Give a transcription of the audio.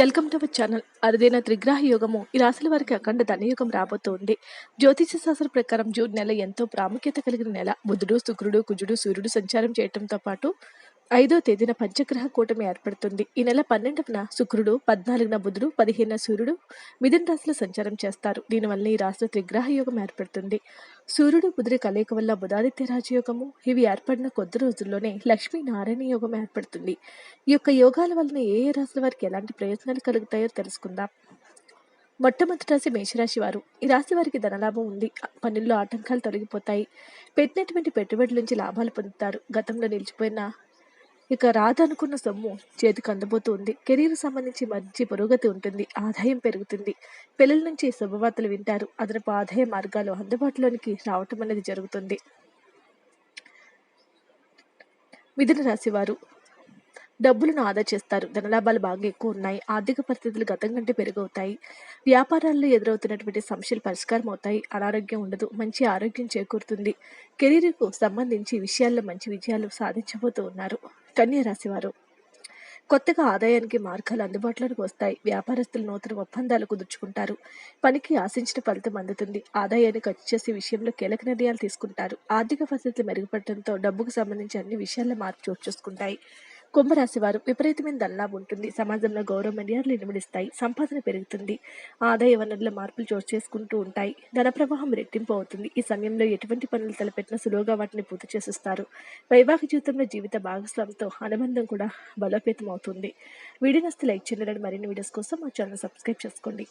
Welcome to our channel అరుదైన త్రిగ్రహ యోగము. ఈ రాశుల వారికి అఖండ ధనయోగం రాబోతోంది. జ్యోతిష శాస్త్ర ప్రకారం జూన్ నెల ఎంతో ప్రాముఖ్యత కలిగిన నెల. బుధుడు శుక్రుడు కుజుడు సూర్యుడు సంచారం చేయటంతో పాటు ఐదో తేదీన పంచగ్రహ కూటమి ఏర్పడుతుంది. ఈ నెల పన్నెండున శుక్రుడు పద్నాలుగున బుధుడు పదిహేన సూర్యుడు మిథున రాశిలో సంచారం చేస్తారు. దీనివల్ల ఈ రాశిలో త్రిగ్రహ యోగం ఏర్పడుతుంది. సూర్యుడు బుధుడి కలయిక వల్ల బుధాదిత్య రాజయోగము ఇవి ఏర్పడిన కొద్ది రోజుల్లోనే లక్ష్మీ నారాయణ యోగం ఏర్పడుతుంది. ఈ యొక్క యోగాల వలన ఏ ఏ రాశుల వారికి ఎలాంటి ప్రయోజనాలు కలుగుతాయో తెలుసుకుందాం. మొట్టమొదటి రాశి మేషరాశి వారు. ఈ రాశి వారికి ధనలాభం ఉంది. పనుల్లో ఆటంకాలు తొలగిపోతాయి. పెట్టినటువంటి పెట్టుబడుల నుంచి లాభాలు పొందుతారు. గతంలో నిలిచిపోయిన ఇక రాదనుకున్న సొమ్ము చేతికి అందబోతుంది. కెరీర్ సంబంధించి మంచి పురోగతి ఉంటుంది. ఆదాయం పెరుగుతుంది. పిల్లల నుంచి శుభవార్తలు వింటారు. అదనపు ఆదాయ మార్గాలు అందుబాటులోనికి రావటం అనేది జరుగుతుంది. మిథున రాశివారు డబ్బులను ఆదా చేస్తారు. ధనలాభాలు బాగా ఎక్కువ ఉన్నాయి. ఆర్థిక పరిస్థితులు గతం కంటే పెరుగవుతాయి. వ్యాపారాల్లో ఎదురవుతున్నటువంటి సమస్యలు పరిష్కారం అవుతాయి. అనారోగ్యం ఉండదు. మంచి ఆరోగ్యం చేకూరుతుంది. కెరీర్కు సంబంధించి విషయాల్లో మంచి విజయాలు సాధించబోతూ ఉన్నారు. కన్య రాశివారు. కొత్తగా ఆదాయానికి మార్గాలు అందుబాటులోకి వస్తాయి. వ్యాపారస్తులు నూతన ఒప్పందాలు కుదుర్చుకుంటారు పనికి ఆశించిన ఫలితం అందుతుంది. ఆదాయాన్ని ఖర్చు చేసే విషయంలో కీలక నిర్ణయాలు తీసుకుంటారు. ఆర్థిక పరిస్థితులు మెరుగుపడటంతో డబ్బుకు సంబంధించి అన్ని విషయాల్లో మార్పు చోటు చేసుకుంటాయి. కుంభరాశి వారు విపరీతమైన దల్లాభం ఉంటుంది. సమాజంలో గౌరవ మర్యాదలు నిలబడిస్తాయి. సంపాదన పెరుగుతుంది. ఆదాయ వనరుల మార్పులు చోటు చేసుకుంటూ ఉంటాయి. ధన ప్రవాహం రెట్టింపు అవుతుంది. ఈ సమయంలో ఎటువంటి పనులు తలపెట్టినా సులువుగా వాటిని పూర్తి చేసిస్తారు. వైవాహిక జీవితంలో జీవిత భాగస్వామితో అనుబంధం కూడా బలోపేతం అవుతుంది వీడియో నస్తే లైక్ చేయండి. మరిన్ని వీడియోస్ కోసం మా ఛానల్ సబ్స్క్రైబ్ చేసుకోండి.